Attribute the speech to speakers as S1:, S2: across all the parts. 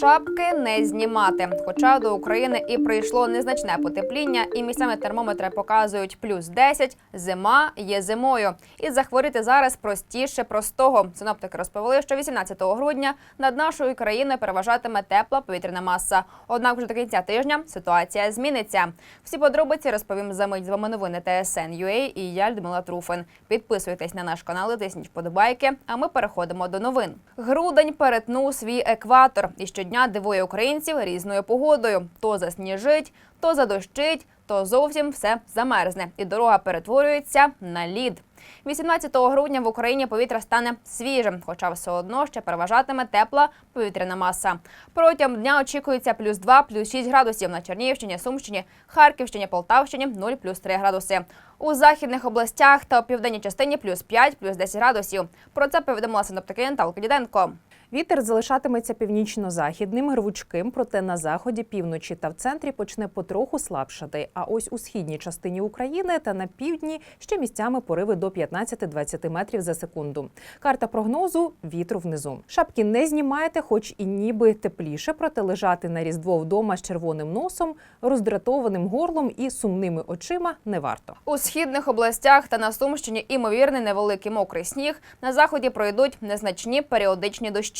S1: Шапки не знімати. Хоча до України і прийшло незначне потепління, і місцями термометри показують плюс 10, зима є зимою. І захворіти зараз простіше простого. Синоптики розповіли, що 18 грудня над нашою країною переважатиме тепла повітряна маса. Однак вже до кінця тижня ситуація зміниться. Всі подробиці розповім за мить з вами новини ТСН.UA і я Людмила Труфин. Підписуйтесь на наш канал, і тисніть вподобайки. А ми переходимо до новин. Грудень перетнув свій екватор і щодня дивує українців різною погодою: то засніжить, то задощить, то зовсім все замерзне, і дорога перетворюється на лід. 18 грудня в Україні повітря стане свіжим, хоча все одно ще переважатиме тепла повітряна маса. Протягом дня очікується плюс 2, плюс 6 градусів на Чернігівщині, Сумщині, Харківщині, Полтавщині 0, плюс 3 градуси. У західних областях та у південній частині плюс 5, плюс 10 градусів. Про це повідомила синоптики Наталка Діденко.
S2: Вітер залишатиметься північно-західним, рвучким, проте на заході, півночі та в центрі почне потроху слабшати. А ось у східній частині України та на півдні ще місцями пориви до 15-20 метрів за секунду. Карта прогнозу вітру внизу. Шапки не знімаєте, хоч і ніби тепліше, проте лежати на різдво вдома з червоним носом, роздратованим горлом і сумними очима не варто.
S1: У східних областях та на Сумщині імовірний невеликий мокрий сніг. На заході пройдуть незначні періодичні дощі.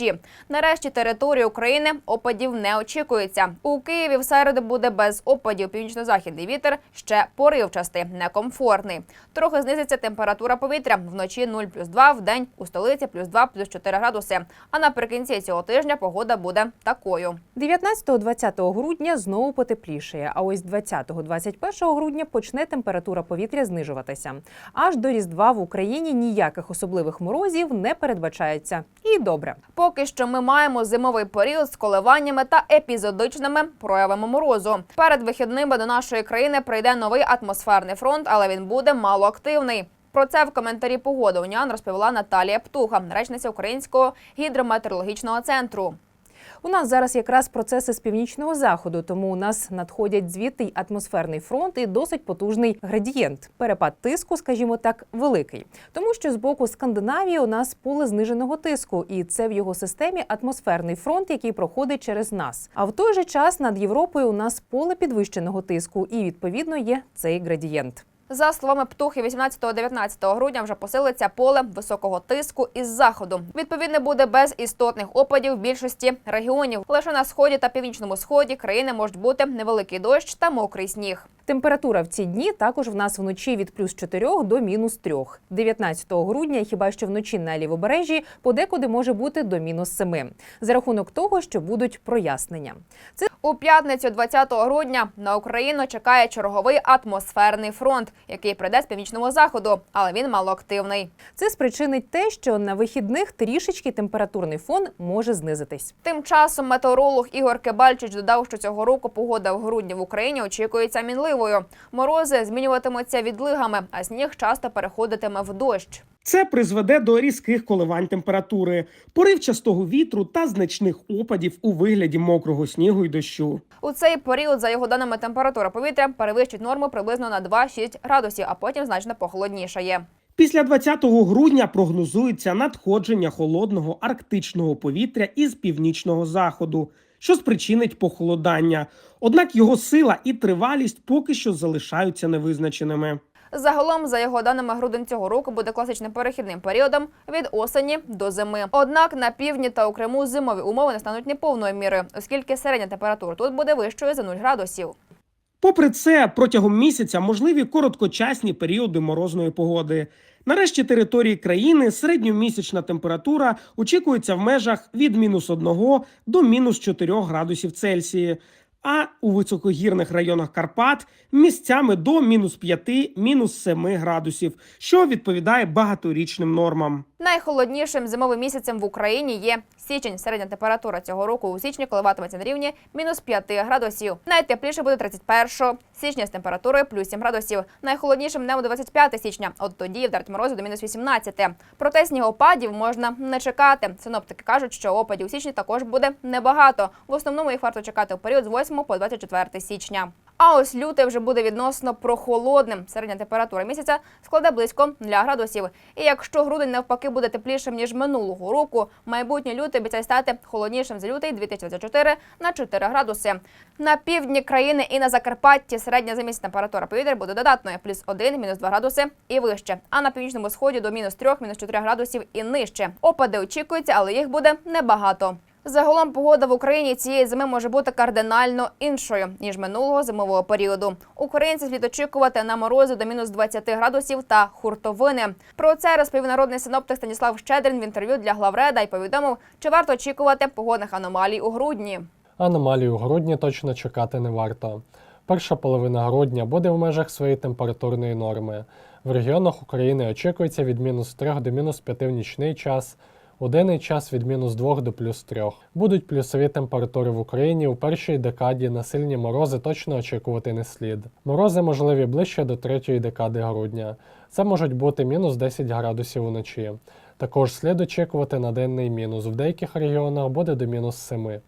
S1: Нарешті території України опадів не очікується. У Києві в середу буде без опадів. Північно-західний вітер ще поривчастий, некомфортний. Трохи знизиться температура повітря. Вночі 0 плюс 2, в день у столиці плюс 2 плюс 4 градуси. А наприкінці цього тижня погода буде такою.
S2: 19-20 грудня знову потеплішає, а ось 20-21 грудня почне температура повітря знижуватися. Аж до Різдва в Україні ніяких особливих морозів не передбачається. І добре.
S1: Поки що ми маємо зимовий період з коливаннями та епізодичними проявами морозу. Перед вихідними до нашої країни прийде новий атмосферний фронт, але він буде малоактивний. Про це в коментарі погоди уніан розповіла Наталія Птуха, речниця Українського гідрометеорологічного центру.
S2: У нас зараз якраз процеси з північного заходу, тому у нас надходять звідти атмосферний фронт і досить потужний градієнт. Перепад тиску, скажімо так, великий. Тому що з боку Скандинавії у нас поле зниженого тиску, і це в його системі атмосферний фронт, який проходить через нас. А в той же час над Європою у нас поле підвищеного тиску, і відповідно є цей градієнт.
S1: За словами Птухи, 18-19 грудня вже посилиться поле високого тиску із заходу. Відповідно, буде без істотних опадів в більшості регіонів. Лише на сході та північному сході країни можуть бути невеликий дощ та мокрий сніг.
S2: Температура в ці дні також в нас вночі від плюс 4 до мінус 3. 19 грудня, хіба що вночі на лівобережжі, подекуди може бути до мінус 7. За рахунок того, що будуть прояснення. Це
S1: У п'ятницю, 20 грудня, на Україну чекає черговий атмосферний фронт, який прийде з північного заходу, але він малоактивний.
S2: Це спричинить те, що на вихідних трішечки температурний фон може знизитись.
S1: Тим часом метеоролог Ігор Кебальчич додав, що цього року погода в грудні в Україні очікується мінливою. Морози змінюватимуться відлигами, а сніг часто переходитиме в дощ.
S3: Це призведе до різких коливань температури, поривчастого вітру та значних опадів у вигляді мокрого снігу й дощу.
S1: У цей період, за його даними, температура повітря перевищить норму приблизно на 2-6 градусів, а потім значно похолоднішає.
S3: Після 20 грудня прогнозується надходження холодного арктичного повітря із північного заходу, що спричинить похолодання. Однак його сила і тривалість поки що залишаються невизначеними.
S1: Загалом, за його даними, грудень цього року буде класичним перехідним періодом від осені до зими. Однак на півдні та у Криму зимові умови не стануть неповною мірою, оскільки середня температура тут буде вищою за 0 градусів.
S3: Попри це, протягом місяця можливі короткочасні періоди морозної погоди. Нарешті території країни середньомісячна температура очікується в межах від мінус 1 до мінус 4 градусів Цельсії. А у високогірних районах Карпат місцями до мінус 5, мінус 7 градусів, що відповідає багаторічним нормам.
S1: Найхолоднішим зимовим місяцем в Україні є січень. Середня температура цього року у січні коливатиметься на рівні мінус 5 градусів. Найтепліше буде 31 січня з температурою плюс 7 градусів. Найхолоднішим днем буде 25 січня. От тоді вдарить морози до мінус 18. Проте снігопадів можна не чекати. Синоптики кажуть, що опадів у січні також буде небагато. В основному їх варто чекати у період з 8 по 24 січня. А ось лютий вже буде відносно прохолодним. Середня температура місяця складе близько 0 градусів. І якщо грудень навпаки буде теплішим ніж минулого року, майбутній лютий обіцяє стати холоднішим за лютий 2024 на 4 градуси. На півдні країни і на Закарпатті середня за місяць температура повітря буде додатною плюс 1, мінус 2 градуси і вище. А на північному сході до мінус 3, мінус 4 градусів і нижче. Опади очікуються, але їх буде небагато. Загалом погода в Україні цієї зими може бути кардинально іншою ніж минулого зимового періоду. Українці слід очікувати на морози до мінус 20 градусів та хуртовини. Про це розповів народний синоптик Станіслав Щедрин в інтерв'ю для главреда і повідомив, чи варто очікувати погодних аномалій у грудні.
S4: Аномалій у грудні точно чекати не варто. Перша половина грудня буде в межах своєї температурної норми. В регіонах України очікується від мінус 3 до мінус 5 в нічний час, у денний час від мінус 2 до плюс 3. Будуть плюсові температури в Україні у першій декаді на сильні морози точно очікувати не слід. Морози можливі ближче до третьої декади грудня. Це можуть бути мінус 10 градусів уночі. Також слід очікувати на денний мінус. В деяких регіонах буде до мінус 7.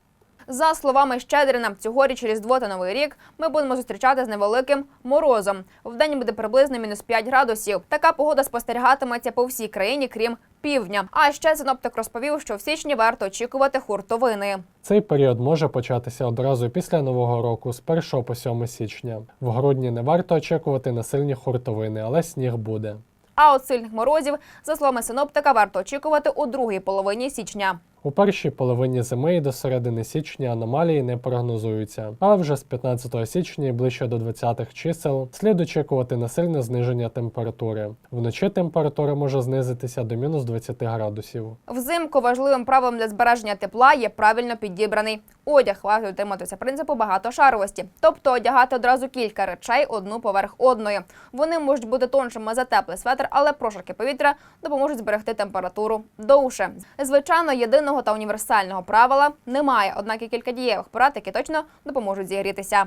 S1: За словами Щедрина, цьогоріч Різдво та Новий рік ми будемо зустрічати з невеликим морозом. Вдень буде приблизно мінус 5 градусів. Така погода спостерігатиметься по всій країні, крім півдня. А ще синоптик розповів, що в січні варто очікувати хуртовини.
S4: Цей період може початися одразу після нового року, з 1 по 7 січня. В грудні не варто очікувати на сильні хуртовини, але сніг буде.
S1: А от сильних морозів, за словами синоптика, варто очікувати у другій половині січня.
S4: У першій половині зими і до середини січня аномалії не прогнозуються, але вже з 15 січня і ближче до 20-х чисел слід очікувати на сильне зниження температури. Вночі температура може знизитися до мінус 20 градусів.
S1: Взимку важливим правилом для збереження тепла є правильно підібраний одяг. Варто дотриматися принципу багатошаровості, тобто одягати одразу кілька речей одну поверх одної. Вони можуть бути тоншими за теплий светр, але прошарки повітря допоможуть зберегти температуру довше. Звичайно, єдиного та універсального правила немає, однак є кілька дієвих порад, які точно допоможуть зігрітися.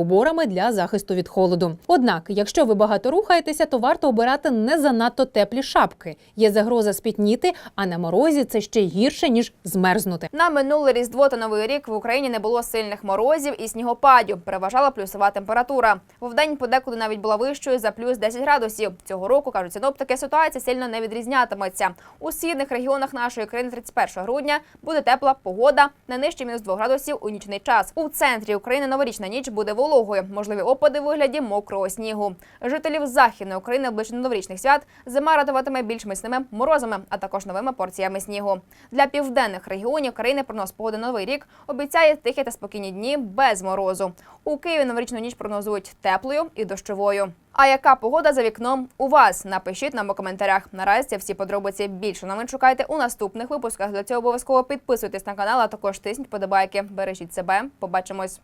S2: уборами для захисту від холоду. Однак, якщо ви багато рухаєтеся, то варто обирати не занадто теплі шапки. Є загроза спітніти, а на морозі це ще гірше ніж змерзнути.
S1: На минуле різдво та новий рік в Україні не було сильних морозів і снігопадів. Переважала плюсова температура. Вдень подекуди навіть була вищою за плюс 10 градусів. Цього року кажуть синоптики, ситуація сильно не відрізнятиметься. У східних регіонах нашої країни 31 грудня буде тепла погода не нижче мінус 2 градусів у нічний час. У центрі України новорічна ніч буде вологою. Можливі опади у вигляді мокрого снігу. Жителів західної України обличчя новорічних свят зима радуватиме більш міцними морозами, а також новими порціями снігу. Для південних регіонів країни прогноз погоди на новий рік обіцяє тихі та спокійні дні без морозу. У Києві новорічну ніч прогнозують теплою і дощовою. А яка погода за вікном у вас? Напишіть нам у коментарях. Наразі всі подробиці більше новин шукайте у наступних випусках. Для цього обов'язково підписуйтесь на канал, а також тисніть подобайки. Бережіть себе. Побачимось.